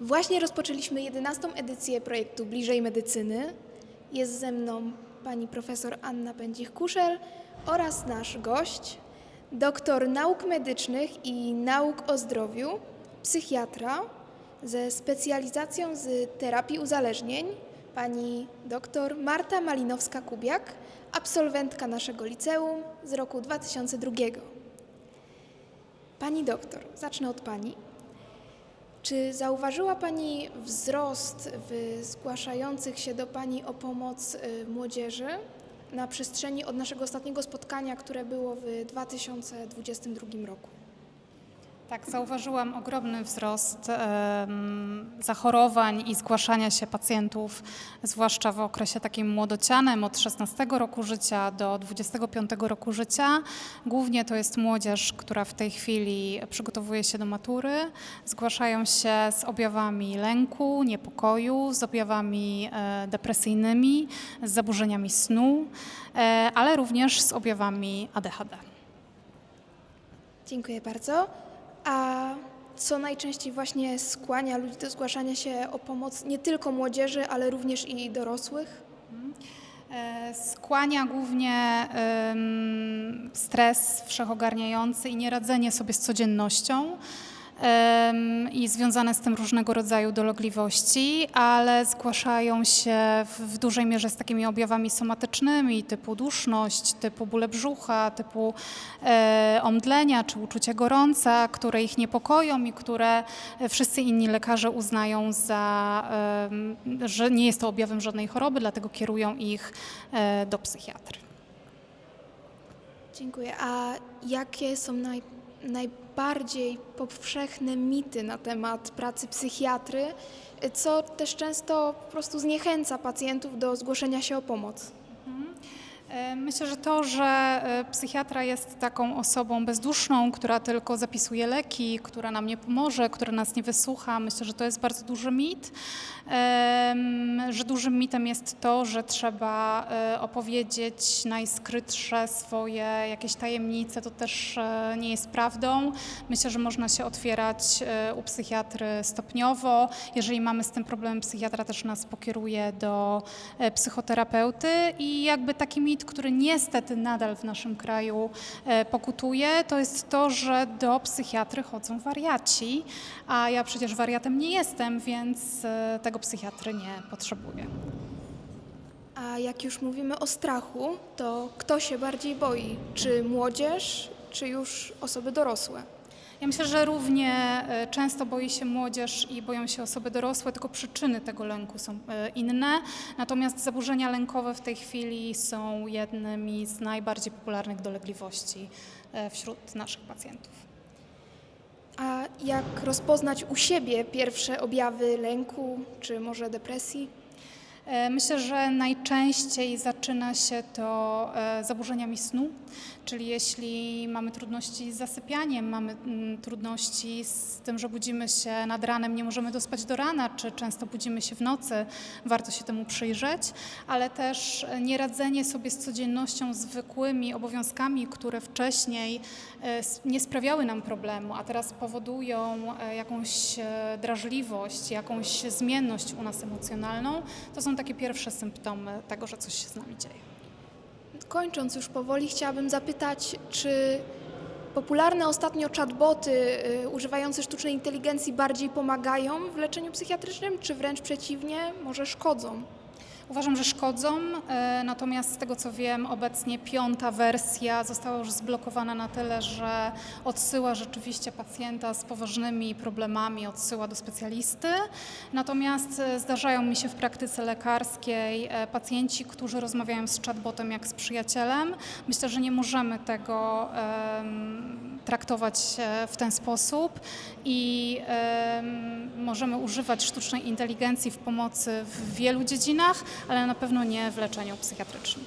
Właśnie rozpoczęliśmy 11. edycję projektu Bliżej Medycyny. Jest ze mną pani profesor Anna Pędzich-Kuszel oraz nasz gość, doktor nauk medycznych i nauk o zdrowiu, psychiatra ze specjalizacją z terapii uzależnień, pani doktor Marta Malinowska-Kubiak, absolwentka naszego liceum z roku 2002. Pani doktor, zacznę od pani. Czy zauważyła Pani wzrost w zgłaszających się do Pani o pomoc y, młodzieży na przestrzeni od naszego ostatniego spotkania, które było w 2022 roku? Tak, zauważyłam ogromny wzrost zachorowań i zgłaszania się pacjentów, zwłaszcza w okresie takim młodocianym od 16 roku życia do 25 roku życia. Głównie to jest młodzież, która w tej chwili przygotowuje się do matury. Zgłaszają się z objawami lęku, niepokoju, z objawami e, depresyjnymi, z zaburzeniami snu, e, ale również z objawami ADHD. Dziękuję bardzo. A co najczęściej właśnie skłania ludzi do zgłaszania się o pomoc nie tylko młodzieży, ale również i dorosłych? E, Skłania głównie stres wszechogarniający i nieradzenie sobie z codziennością i związane z tym różnego rodzaju dolegliwości, ale zgłaszają się w, dużej mierze z takimi objawami somatycznymi typu duszność, typu bóle brzucha, typu e, omdlenia czy uczucie gorąca, które ich niepokoją i które wszyscy inni lekarze uznają za, że nie jest to objawem żadnej choroby, dlatego kierują ich e, do psychiatry. Dziękuję. A jakie są naj, najbardziej powszechne mity na temat pracy psychiatry, co też często po prostu zniechęca pacjentów do zgłoszenia się o pomoc? E, Myślę, że to, że e, psychiatra jest taką osobą bezduszną, która tylko zapisuje leki, która nam nie pomoże, która nas nie wysłucha, myślę, że to jest bardzo duży mit. Że dużym mitem jest to, że trzeba e, opowiedzieć najskrytsze swoje jakieś tajemnice, to też nie jest prawdą. Myślę, że można się otwierać u psychiatry stopniowo. Jeżeli mamy z tym problem, psychiatra też nas pokieruje do psychoterapeuty i jakby taki mit, który niestety nadal w naszym kraju e, pokutuje, to jest to, że do psychiatry chodzą wariaci, a ja przecież wariatem nie jestem, więc e, tego psychiatry nie potrzebuję. A jak już mówimy o strachu, to kto się bardziej boi? Czy młodzież, czy już osoby dorosłe? Ja myślę, że równie e, często boi się młodzież i boją się osoby dorosłe, tylko przyczyny tego lęku są e, inne. Natomiast zaburzenia lękowe w tej chwili są jednymi z najbardziej popularnych dolegliwości e, wśród naszych pacjentów. A jak rozpoznać u siebie pierwsze objawy lęku, czy może depresji? E, Myślę, że najczęściej zaczyna się to e, zaburzeniami snu, czyli jeśli mamy trudności z zasypianiem, mamy mm, trudności z tym, że budzimy się nad ranem, nie możemy dospać do rana, czy często budzimy się w nocy, warto się temu przyjrzeć, ale też nieradzenie sobie z codziennością, zwykłymi obowiązkami, które wcześniej e, nie sprawiały nam problemu, a teraz powodują jakąś drażliwość, jakąś zmienność u nas emocjonalną, to są takie pierwsze symptomy tego, że coś się z nami dzieje. Kończąc już powoli, chciałabym zapytać, czy popularne ostatnio chatboty y, używające sztucznej inteligencji bardziej pomagają w leczeniu psychiatrycznym, czy wręcz przeciwnie, może szkodzą? Uważam, że szkodzą, e, natomiast z tego co wiem, obecnie piąta wersja została już zblokowana na tyle, że odsyła rzeczywiście pacjenta z poważnymi problemami, odsyła do specjalisty. Natomiast e, zdarzają mi się w praktyce lekarskiej e, pacjenci, którzy rozmawiają z chatbotem jak z przyjacielem. Myślę, że nie możemy tego traktować w ten sposób i em, możemy używać sztucznej inteligencji w pomocy w wielu dziedzinach, ale na pewno nie w leczeniu psychiatrycznym.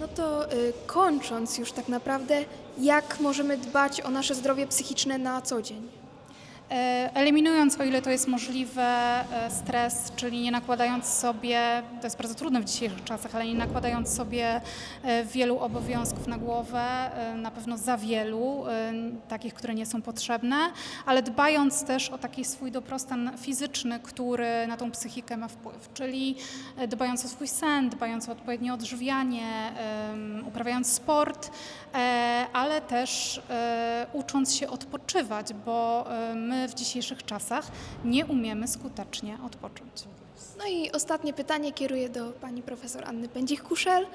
No to y, kończąc już tak naprawdę, jak możemy dbać o nasze zdrowie psychiczne na co dzień? E, Eliminując, o ile to jest możliwe, e, stres, czyli nie nakładając sobie, to jest bardzo trudne w dzisiejszych czasach, ale nie nakładając sobie e, wielu obowiązków na głowę, na pewno za wielu, takich, które nie są potrzebne, ale dbając też o taki swój dobrostan fizyczny, który na tą psychikę ma wpływ, czyli dbając o swój sen, dbając o odpowiednie odżywianie, uprawiając sport, ale też ucząc się odpoczywać, bo e, my w dzisiejszych czasach nie umiemy skutecznie odpocząć. No i ostatnie pytanie kieruję do pani profesor Anny Pędzich-Kuszel.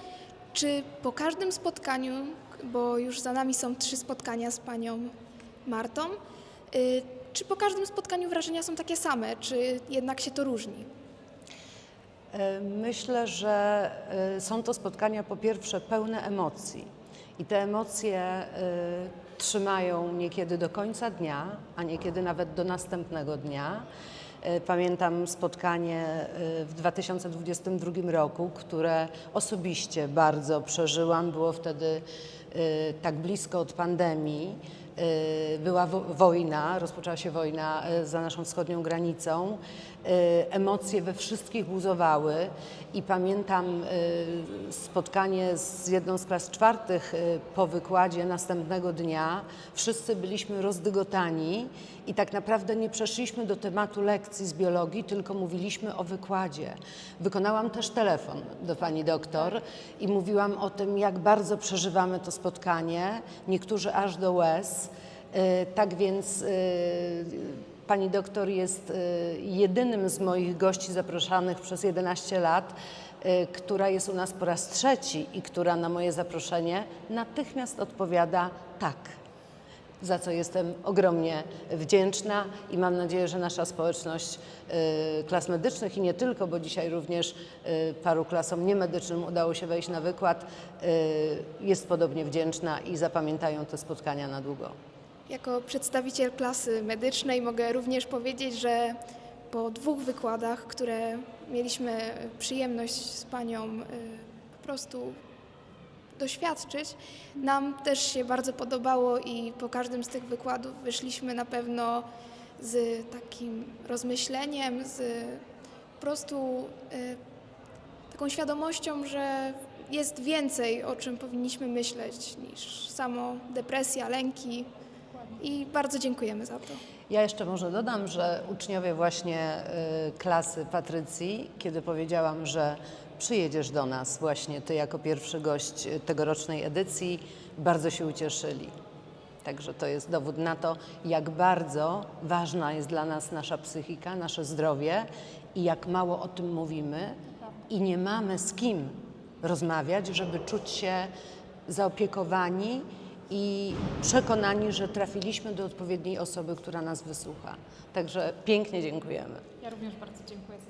Czy po każdym spotkaniu, bo już za nami są trzy spotkania z panią Martą, y, czy po każdym spotkaniu wrażenia są takie same, czy jednak się to różni? E, Myślę, że e, są to spotkania po pierwsze pełne emocji i te emocje e, trzymają niekiedy do końca dnia, a niekiedy nawet do następnego dnia. E, Pamiętam spotkanie e, w 2022 roku, które osobiście bardzo przeżyłam. Było wtedy e, tak blisko od pandemii. Była wo- wojna, rozpoczęła się wojna za naszą wschodnią granicą. E, Emocje we wszystkich buzowały i pamiętam e, spotkanie z jedną z klas czwartych e, po wykładzie następnego dnia. Wszyscy byliśmy rozdygotani i tak naprawdę nie przeszliśmy do tematu lekcji z biologii, tylko mówiliśmy o wykładzie. Wykonałam też telefon do pani doktor i mówiłam o tym, jak bardzo przeżywamy to spotkanie, niektórzy aż do łez. Tak więc pani doktor jest e, jedynym z moich gości zapraszanych przez 11 lat, e, która jest u nas po raz trzeci i która na moje zaproszenie natychmiast odpowiada tak za co jestem ogromnie wdzięczna i mam nadzieję, że nasza społeczność y, klas medycznych i nie tylko, bo dzisiaj również y, paru klasom niemedycznym udało się wejść na wykład, y, jest podobnie wdzięczna i zapamiętają te spotkania na długo. Jako przedstawiciel klasy medycznej mogę również powiedzieć, że po dwóch wykładach, które mieliśmy przyjemność z panią y, po prostu doświadczyć, nam też się bardzo podobało i po każdym z tych wykładów wyszliśmy na pewno z takim rozmyśleniem, z po prostu y, taką świadomością, że jest więcej, o czym powinniśmy myśleć niż samo depresja, lęki. I bardzo dziękujemy za to. Ja jeszcze może dodam, że uczniowie właśnie y, klasy Patrycji, kiedy powiedziałam, że przyjedziesz do nas właśnie ty jako pierwszy gość y, tegorocznej edycji, bardzo się ucieszyli. Także to jest dowód na to, jak bardzo ważna jest dla nas nasza psychika, nasze zdrowie i jak mało o tym mówimy i nie mamy z kim rozmawiać, żeby czuć się zaopiekowani i przekonani, że trafiliśmy do odpowiedniej osoby, która nas wysłucha. Także pięknie dziękujemy. Ja również bardzo dziękuję za